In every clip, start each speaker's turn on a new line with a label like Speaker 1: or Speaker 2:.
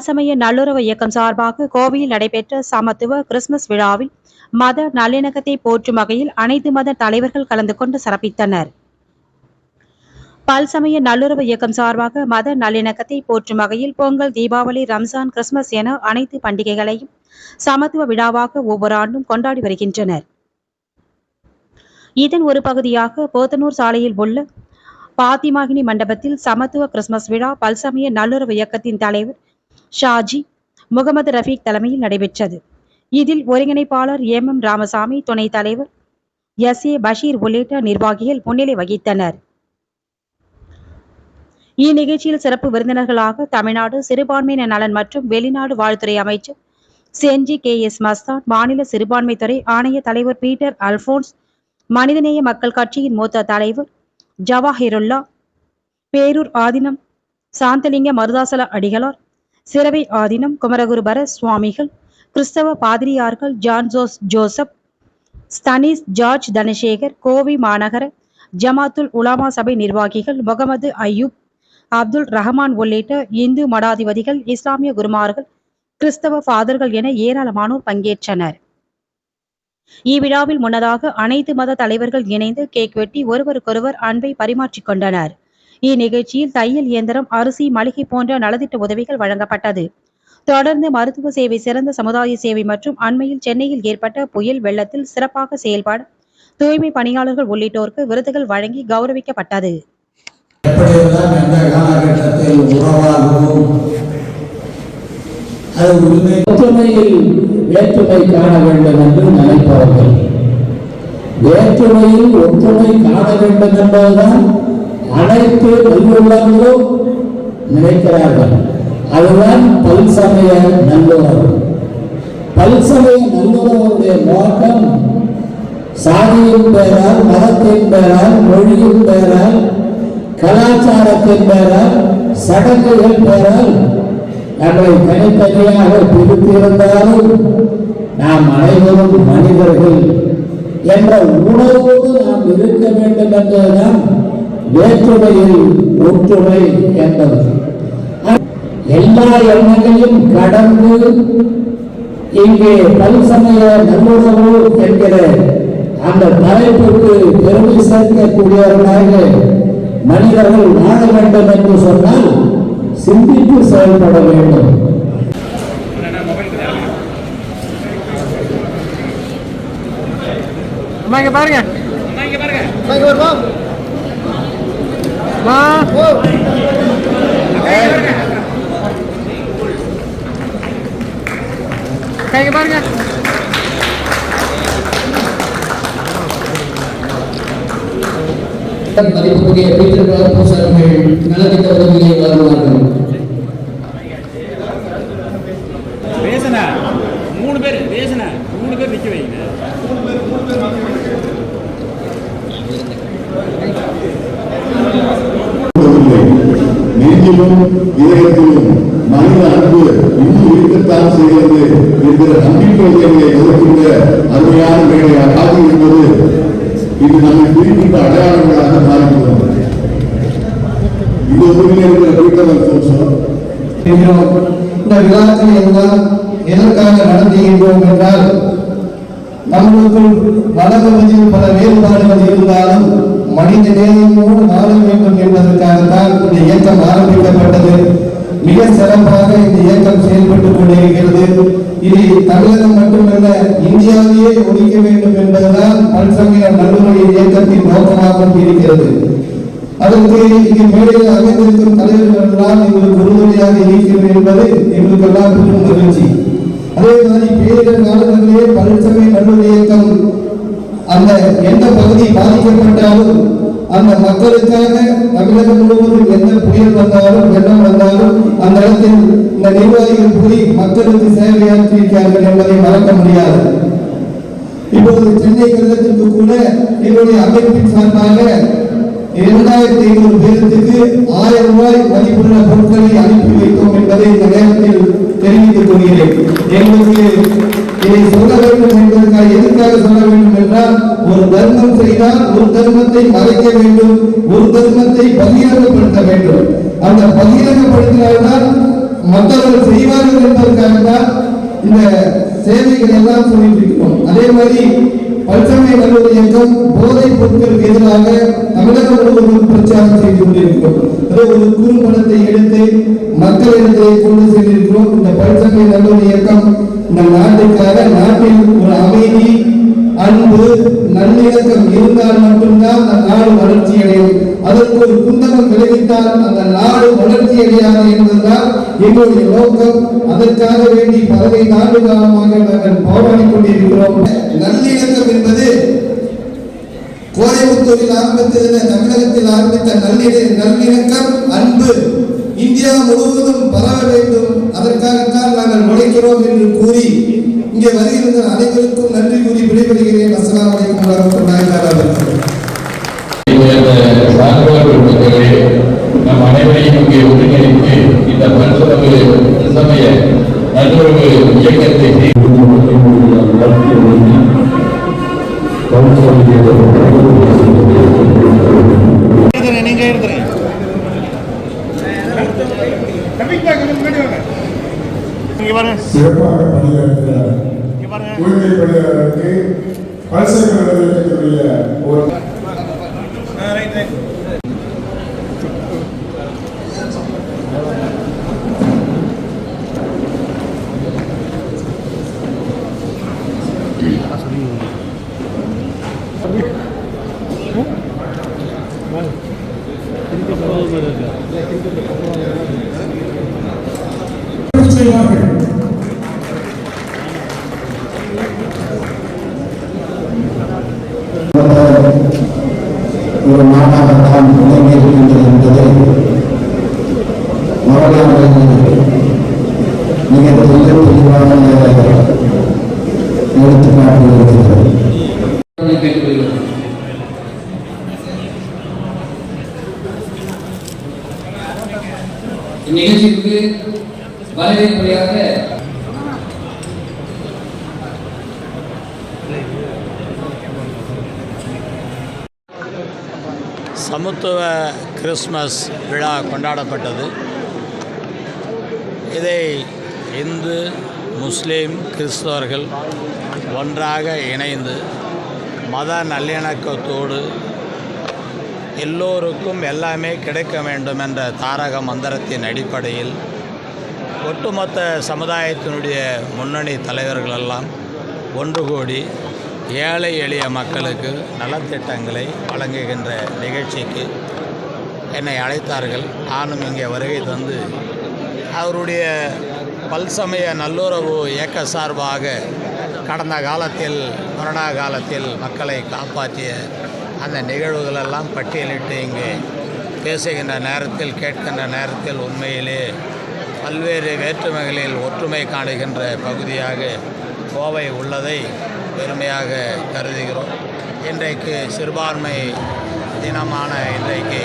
Speaker 1: பல்சமய நல்லுறவு இயக்கம் சார்பாக கோவையில் நடைபெற்ற சமத்துவ கிறிஸ்துமஸ் விழாவில் மத நல்லிணக்கத்தை போற்றும் வகையில் அனைத்து மத தலைவர்கள் கலந்து கொண்டு சிறப்பித்தனர். பல்சமய நல்லுறவு இயக்கம் சார்பாக மத நல்லிணக்கத்தை போற்றும் வகையில் பொங்கல் தீபாவளி ரம்ஜான் கிறிஸ்துமஸ் என அனைத்து பண்டிகைகளையும் சமத்துவ விழாவாக ஒவ்வொரு ஆண்டும் கொண்டாடி வருகின்றனர். இதன் ஒரு பகுதியாக போத்தனூர் சாலையில் உள்ள பாத்திமாகினி மண்டபத்தில் சமத்துவ கிறிஸ்துமஸ் விழா பல்சமய நல்லுறவு இயக்கத்தின் தலைவர் ஷாஜி முகமது ரஃபீக் தலைமையில் நடைபெற்றது. இதில் ஒருங்கிணைப்பாளர் எம் எம் ராமசாமி துணைத் தலைவர் எஸ் ஏ பஷீர் உள்ளிட்ட நிர்வாகிகள் முன்னிலை வகித்தனர். இந்நிகழ்ச்சியில் சிறப்பு விருந்தினர்களாக தமிழ்நாடு சிறுபான்மையின நலன் மற்றும் வெளிநாடு வாழ்த்துறை அமைச்சர் செஞ்சி கே எஸ் மஸ்தான் மாநில சிறுபான்மைத்துறை ஆணைய தலைவர் பீட்டர் அல்போன்ஸ் மனிதநேய மக்கள் கட்சியின் மூத்த தலைவர் ஜவாஹிருல்லா பேரூர் ஆதினம் சாந்தலிங்க மருதாசல அடிகளார் சிறவை ஆதீனம் குமரகுருபர சுவாமிகள் கிறிஸ்தவ பாதிரியார்கள் John Jose Joseph Stanis George Dhanasekar Kovai மாநகர ஜமாத்துல் உலாமா சபை நிர்வாகிகள் முகமது அய்யூப் அப்துல் ரஹ்மான் உள்ளிட்ட இந்து மடாதிபதிகள் இஸ்லாமிய குருமார்கள் கிறிஸ்தவ ஃபாதர்கள் என ஏராளமானோர் பங்கேற்றனர். இவ்விழாவில் முன்னதாக அனைத்து மத தலைவர்கள் இணைந்து கேக் வெட்டி ஒருவருக்கொருவர் அன்பை பரிமாற்றிக் கொண்டனர். இந்நிகழ்ச்சியில் தையல் இயந்திரம் அரிசி மளிகை போன்ற நலத்திட்ட உதவிகள் வழங்கப்பட்டது. தொடர்ந்து மருத்துவ சேவை சிறந்த சமுதாய சேவை மற்றும் அண்மையில் சென்னையில் ஏற்பட்ட புயல் வெள்ளத்தில் சிறப்பாக செயல்பட தூய்மை பணியாளர்கள் உள்ளிட்டோருக்கு விருதுகள் வழங்கி கௌரவிக்கப்பட்டது.
Speaker 2: வேற்றுமை காண வேண்டும் என்று நினைப்பவர்கள். வேற்றுமையில் ஒற்றுமை காண வேண்டும் என்பதுதான் அனைத்து நல்லுள்ளங்களும் நினைக்கிறார்கள். அதுதான் பல்சமய நல்லுறவு. பல்சமய நல்லுறவுடைய நோக்கம் சாதியின் பெயரால் மதத்தின் பெயரால் மொழியின் பெயரால் கலாச்சாரத்தின் பெயரால் சடங்குகள் பெயரால் நம்மை தனித்தனியாக பிரித்திருந்தாலும் நாம் அனைவரும் மனிதர்கள் என்ற உணர்வோடு நாம் இருக்க வேண்டும் என்பதுதான் வேற்றுமையில் ஒற்றுமை என்பது. எல்லா எண்ணங்களையும் கடந்து இங்கே பல்சமய நல்லுறவு என்கிற அந்த தலைப்புக்கு பெருமை சேர்க்கக்கூடியவர்களாக மனிதர்கள் வாழ வேண்டும் என்று சொன்னால் சிந்தித்து செயல்பட வேண்டும்.
Speaker 3: பாருங்க. பாருங்க. கைங்க பாருங்க.
Speaker 2: மதிப்புக்குரிய பீட்டர் கார்போஸ் அவர்கள் நலத்திட்ட உதவியை வழங்குவார்கள்
Speaker 4: நெஞ்சிலும் இதயத்திலும் மனித அன்பு இன்னும் இருக்கத்தான் செய்கிறது என்கிற நம்பிக்கையை எதிர்க்கின்ற அருமையான வேலை அகாதி என்பது இது நம்மை குறிப்பிட்ட அடையாளங்களாக மாறிவிடும். இது ஒன்றில் இருக்கிற பீட்டர் அல்போன்சோ
Speaker 5: இந்த விழாக்கள் எல்லாம் எதற்காக நடத்துகின்றோம் என்றால் நம்மளுக்குள் வடபகுதியில் பல வேறுபாடுகள் இருந்தாலும் மனித நேயமோடு வாழ இயக்கம் செயல்பட்டுக் கொண்டிருக்கிறது. இது தமிழகம் மட்டுமல்ல இந்தியாவையே ஒழிக்க வேண்டும் என்பதுதான் பல்சமய நல்லுறவு இயக்கத்தின் நோக்கமாக இருக்கிறது அதற்கு இங்கு மேடையில் அமைந்திருக்கும் தலைவர்கள் எல்லாம் எங்களுக்கு உறுதுணையாக இருக்கிறது என்பது எங்களுக்கு எல்லாம் பெரும் மகிழ்ச்சி. அதே மாதிரி பேரிடர் காலங்களிலே பல்சமய நல்லுறவு இயக்கம் அந்த எந்த பகுதி பாதிக்கப்பட்டாலும் அந்த மக்களுக்காக தமிழகம் முழுவதும் எந்த புயல் வந்தாலும் வெள்ளம் வந்தாலும் அந்த இடத்தில் இந்த நிர்வாகிகள் போய் மக்களுக்கு சேவையாற்றியிருக்கிறார்கள் என்பதை மறக்க முடியாது. இப்போது சென்னை கழகத்திற்கு கூட என்னுடைய அமைப்பின் சார்பாக இரண்டாயிரத்தி ஐநூறு பேருக்கு ஆயிரம் ரூபாய் மதிப்புள்ள பொருட்களை அனுப்பி வைத்தோம் என்பதை இந்த நேரத்தில் தெரிவித்துக் கொள்கிறேன். எங்களுக்கு இதை சொல்ல வேண்டும் என்பதற்காக எதுக்காக சொல்ல வேண்டும் என்றால் ஒரு தர்மம் செய்தால் ஒரு தர்மத்தை மறைக்க வேண்டும் ஒரு தர்மத்தை பகிரங்கப்படுத்த வேண்டும். அந்த பகிரங்கப்படுத்தினால்தான் மற்றவர்கள் செய்வார்கள் என்பதற்காக தான் இந்த சேவைகள் எல்லாம் சொல்லிட்டு இருக்கிறோம் அதே மாதிரி பல்சமய நல்லூர் இயக்கம் போதைப் பொருட்களுக்கு எதிராக தமிழகம் முழுவதும் பிரச்சாரம் செய்து கொண்டிருக்கிறோம். அதே ஒரு குறும்படத்தை எடுத்து மக்களிடத்தை கொண்டு சென்றிருக்கிறோம். இந்த பல்சமய நல்லூர் இயக்கம் இந்த நாட்டுக்காக நாட்டில் ஒரு அமைதி அன்பு நல்லிணக்கம் ஒரு குந்தகம் விளைவித்தால் அந்த நாடு வளர்ச்சி அடையாது என்பதுதான் எங்களுடைய நோக்கம். அதற்காக வேண்டி பதினைந்து ஆண்டு காலமாக நாங்கள் போராடிக் கொண்டிருக்கிறோம். நல்லிணக்கம் என்பது கோயம்புத்தூரில் ஆரம்பித்ததில் தமிழகத்தில் ஆரம்பித்த நல்லிண நல்லிணக்கம் அன்பு இந்தியா முழுவதும் பரவ வேண்டும். அதற்காகத்தான் நாங்கள் உழைக்கிறோம் என்று கூறி இங்கே வருகின்ற அனைவருக்கும் நன்றி கூறி விடைபெறுகிறேன். அஸ்லாம் அலைக்கும் வரஹ்மத்துல்லாஹி
Speaker 6: நல்லுறவு இயக்கத்தை
Speaker 4: சிறப்பாக பணியாற்றுகிறார்
Speaker 7: இங்க
Speaker 4: பணியாளருக்கு ஒரு
Speaker 8: ஒரு நாடாகத்தான் விளங்கி இருக்கின்றது என்பதை வரலாறு மிக தெளிவான எடுத்துக்காட்டு இருக்கிறது
Speaker 2: சமத்துவ கிறிஸ்மஸ் விழா கொண்டாடப்பட்டது. இதை இந்து முஸ்லீம் கிறிஸ்தவர்கள் ஒன்றாக இணைந்து மத நல்லிணக்கத்தோடு எல்லோருக்கும் எல்லாமே கிடைக்க வேண்டும் என்ற தாரக மந்திரத்தின் அடிப்படையில் ஒட்டுமொத்த சமுதாயத்தினுடைய முன்னணி தலைவர்களெல்லாம் ஒன்று கோடி ஏழை எளிய மக்களுக்கு நலத்திட்டங்களை வழங்குகின்ற நிகழ்ச்சிக்கு என்னை அழைத்தார்கள். நானும் இங்கே வருகை தந்து அவருடைய பல்சமய நல்லுறவு இயக்க சார்பாக கடந்த காலத்தில் கொரோனா காலத்தில் மக்களை காப்பாற்றிய அந்த நிகழ்வுகளெல்லாம் பட்டியலிட்டு இங்கே பேசுகின்ற நேரத்தில் கேட்கின்ற நேரத்தில் உண்மையிலே பல்வேறு வேற்றுமைகளில் ஒற்றுமை காணுகின்ற பகுதியாக கோவை உள்ளதை பெருமையாக கருதுகிறோம். இன்றைக்கு சிறுபான்மை தினமான இன்றைக்கு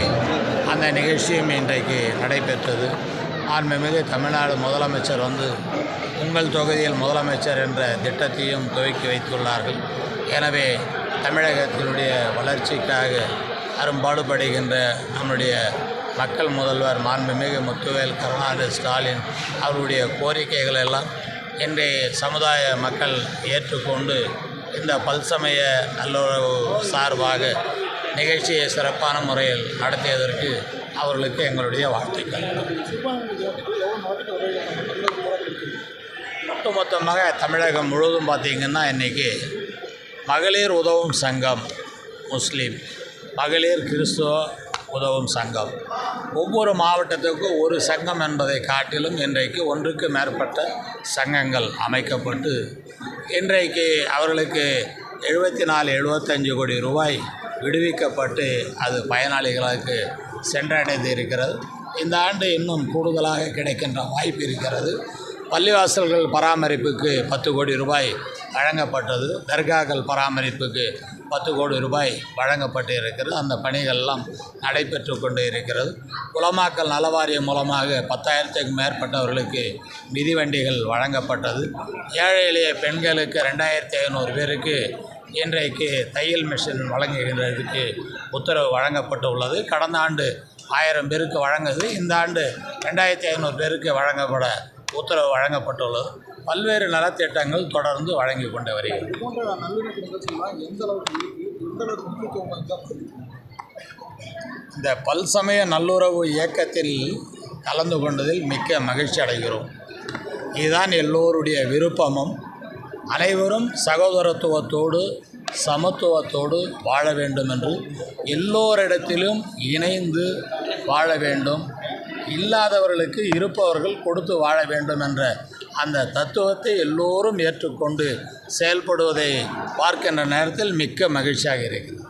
Speaker 2: அந்த நிகழ்ச்சியும் இன்றைக்கு நடைபெற்றது. ஆன்மீமிகு தமிழ்நாடு முதலமைச்சர் வந்து உங்கள் தொகுதியில் முதலமைச்சர் என்ற திட்டத்தையும் துவக்கி வைத்துள்ளார்கள். எனவே தமிழகத்தினுடைய வளர்ச்சிக்காக அரும்பாடுபடுகின்ற நம்முடைய மக்கள் முதல்வர் மாண்புமிகு முத்துவேல் கருணாநிதி ஸ்டாலின் அவருடைய கோரிக்கைகள் எல்லாம் என்று சமுதாய மக்கள் ஏற்றுக்கொண்டு இந்த பல்சமய நல்லுறவு சார்பாக நிகழ்ச்சியை சிறப்பான முறையில் நடத்தியதற்கு அவர்களுக்கு எங்களுடைய வாழ்த்துக்கள். ஒட்டுமொத்தமாக தமிழகம் முழுவதும் பார்த்திங்கன்னா இன்றைக்கி மகளிர் உதவும் சங்கம் முஸ்லீம் மகளிர் கிறிஸ்துவ உதவும் சங்கம். ஒவ்வொரு மாவட்டத்துக்கும் ஒரு சங்கம் என்பதை காட்டிலும் இன்றைக்கு ஒன்றுக்கு மேற்பட்ட சங்கங்கள் அமைக்கப்பட்டு இன்றைக்கு அவர்களுக்கு எழுபத்தி நாலு எழுபத்தஞ்சு கோடி ரூபாய் விடுவிக்கப்பட்டு அது பயனாளிகளுக்கு சென்றடைந்து இருக்கிறது இந்த ஆண்டு இன்னும் கூடுதலாக கிடைக்கின்ற வாய்ப்பு இருக்கிறது. பள்ளிவாசல்கள் பராமரிப்புக்கு பத்து கோடி ரூபாய் வழங்கப்பட்டது. தர்காக்கள் பராமரிப்புக்கு பத்து கோடி ரூபாய் வழங்கப்பட்டு இருக்கிறது அந்த பணிகள்லாம் நடைபெற்று கொண்டு இருக்கிறது குளமாக்கல் நலவாரியம் மூலமாக பத்தாயிரத்துக்கு மேற்பட்டவர்களுக்கு மிதிவண்டிகள் வழங்கப்பட்டது. ஏழை எளிய பெண்களுக்கு ரெண்டாயிரத்தி ஐநூறு பேருக்கு இன்றைக்கு தையல் மிஷின் வழங்குகின்றதுக்கு உத்தரவு வழங்கப்பட்டு உள்ளது கடந்த ஆண்டு ஆயிரம் பேருக்கு வழங்குது. இந்த ஆண்டு ரெண்டாயிரத்தி ஐநூறு பேருக்கு வழங்கப்பட உத்தரவு வழங்கப்பட்டுள்ளது. பல்வேறு நலத்திட்டங்கள் தொடர்ந்து வழங்கி கொண்டு வருகிறது. இந்த பல்சமய நல்லுறவு இயக்கத்தில் கலந்து கொண்டதில் மிக்க மகிழ்ச்சி அடைகிறோம். இதுதான் எல்லோருடைய விருப்பமும். அனைவரும் சகோதரத்துவத்தோடு சமத்துவத்தோடு வாழ வேண்டும் என்று எல்லோரிடத்திலும் இணைந்து வாழ வேண்டும். இல்லாதவர்களுக்கு இருப்பவர்கள் கொடுத்து வாழ வேண்டும் என்ற அந்த தத்துவத்தை எல்லோரும் ஏற்றுக்கொண்டு செயல்படுவதை பார்க்கின்ற நேரத்தில் மிக்க மகிழ்ச்சியாக இருக்கிறது.